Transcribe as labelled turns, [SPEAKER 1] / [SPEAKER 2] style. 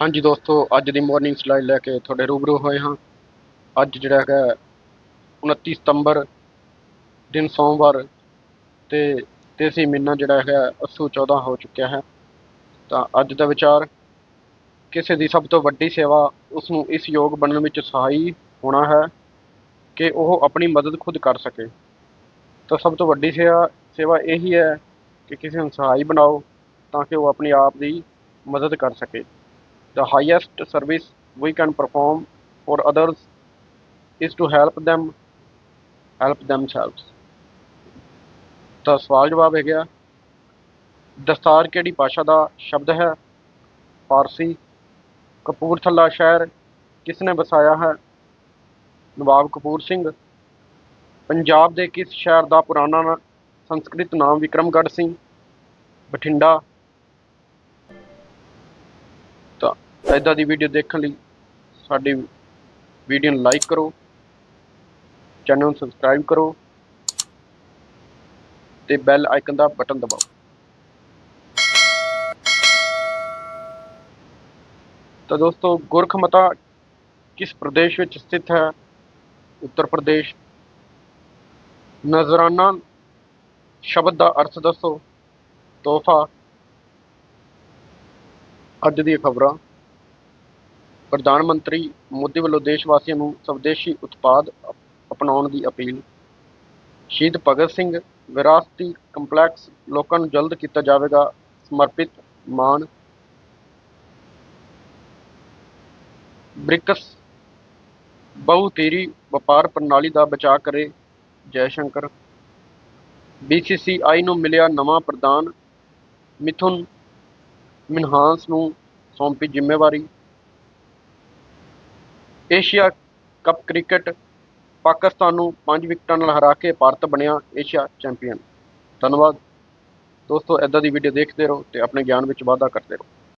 [SPEAKER 1] ਹਾਂਜੀ ਦੋਸਤੋ, ਅੱਜ ਦੀ ਮਾਰਨਿੰਗ ਸਲਾਈਡ ਲੈ ਕੇ ਤੁਹਾਡੇ ਰੂਬਰੂ ਹੋਏ ਹਾਂ। ਅੱਜ ਜਿਹੜਾ ਹੈਗਾ 29 ਸਤੰਬਰ ਦਿਨ ਸੋਮਵਾਰ ਤੇ ਤੇਸੀ ਮਹੀਨਾ ਜਿਹੜਾ ਹੈਗਾ ਅੱਸੂ 14 ਹੋ ਚੁੱਕਿਆ ਹੈ। ਤਾਂ ਅੱਜ ਦਾ ਵਿਚਾਰ, ਕਿਸੇ ਦੀ ਸਭ ਤੋਂ ਵੱਡੀ ਸੇਵਾ ਉਸ ਨੂੰ ਇਸ ਯੋਗ ਬਣਨ ਵਿੱਚ ਸਹਾਈ ਹੋਣਾ ਹੈ ਕਿ ਉਹ ਆਪਣੀ ਮਦਦ ਖੁਦ ਕਰ ਸਕੇ। ਤਾਂ ਸਭ ਤੋਂ ਵੱਡੀ ਸੇਵਾ ਸੇਵਾ ਇਹੀ ਹੈ ਕਿ ਕਿਸੇ ਨੂੰ ਸਹਾਈ ਬਣਾਓ ਤਾਂ ਕਿ ਉਹ ਆਪਣੀ ਆਪ ਦੀ ਮਦਦ ਕਰ ਸਕੇ। The highest service we can perform for others is to help them, help themselves. ਤਾਂ ਸਵਾਲ ਜਵਾਬ ਹੈ ਗਿਆ ਦਸਤਾਰ ਕਿਹੜੀ ਭਾਸ਼ਾ ਦਾ ਸ਼ਬਦ ਹੈ? ਫਾਰਸੀ, ਕਪੂਰਥਲਾ ਸ਼ਹਿਰ ਕਿਸ ਨੇ ਵਸਾਇਆ ਹੈ? ਨਵਾਬ ਕਪੂਰ ਸਿੰਘ, ਪੰਜਾਬ ਦੇ ਕਿਸ ਸ਼ਹਿਰ ਦਾ ਪੁਰਾਣਾ ਸੰਸਕ੍ਰਿਤ ਨਾਮ ਵਿਕਰਮਗੜ੍ਹ ਸਿੰਘ? ਬਠਿੰਡਾ ਤਾਂ ਇੱਦਾਂ ਦੀ ਵੀਡੀਓ ਦੇਖਣ ਲਈ ਸਾਡੀ ਵੀਡੀਓ ਨੂੰ ਲਾਈਕ ਕਰੋ ਚੈਨਲ ਨੂੰ ਸਬਸਕ੍ਰਾਈਬ ਕਰੋ ਤੇ ਬੈਲ ਆਈਕਨ ਦਾ ਬਟਨ ਦਬਾਓ। ਤਾਂ ਦੋਸਤੋ ਗੁਰਖਮਤਾ ਕਿਸ ਪ੍ਰਦੇਸ਼ ਵਿੱਚ ਸਥਿਤ ਹੈ? ਉੱਤਰ ਪ੍ਰਦੇਸ਼। ਨਜ਼ਰਾਨਾ ਸ਼ਬਦ ਦਾ ਅਰਥ ਦੱਸੋ। ਤੋਹਫਾ। ਅੱਜ ਦੀਆਂ ਖਬਰਾਂ। ਪ੍ਰਧਾਨ ਮੰਤਰੀ ਮੋਦੀ ਵੱਲੋਂ ਦੇਸ਼ ਵਾਸੀਆਂ ਨੂੰ ਸਵਦੇਸ਼ੀ ਉਤਪਾਦ ਅਪ- ਅਪਣਾਉਣ ਦੀ ਅਪੀਲ। ਸ਼ਹੀਦ ਭਗਤ ਸਿੰਘ ਵਿਰਾਸਤੀ ਕੰਪਲੈਕਸ ਲੋਕਾਂ ਨੂੰ ਜਲਦ ਕੀਤਾ ਜਾਵੇਗਾ। ਸਮਰਪਿਤ ਮਾਨ ਬ੍ਰਿਕਸ ਬਹੁਤੀਰੀ ਵਪਾਰ ਪ੍ਰਣਾਲੀ ਦਾ ਬਚਾਅ ਕਰੇ। ਜੈ ਸ਼ੰਕਰ। ਬੀਸੀਸੀਆਈ ਨੂੰ ਮਿਲਿਆ ਨਵਾਂ ਪ੍ਰਧਾਨ। ਮਿਥੁਨ ਮਿਨਹਾਂਸ ਨੂੰ ਸੌਂਪੀ ਜ਼ਿੰਮੇਵਾਰੀ। ਏਸ਼ੀਆ ਕੱਪ ਕ੍ਰਿਕਟ ਪਾਕਿਸਤਾਨ ਨੂੰ 5 ਵਿਕਟਾਂ ਨਾਲ ਹਰਾ ਕੇ ਭਾਰਤ ਬਣਿਆ ਏਸ਼ੀਆ ਚੈਂਪੀਅਨ। ਧੰਨਵਾਦ। ਦੋਸਤੋ ਇਦਾਂ ਦੀ ਵੀਡੀਓ ਦੇਖਦੇ ਰਹੋ ਤੇ ਆਪਣੇ ਗਿਆਨ ਵਿੱਚ ਵਾਧਾ ਕਰਦੇ ਰਹੋ।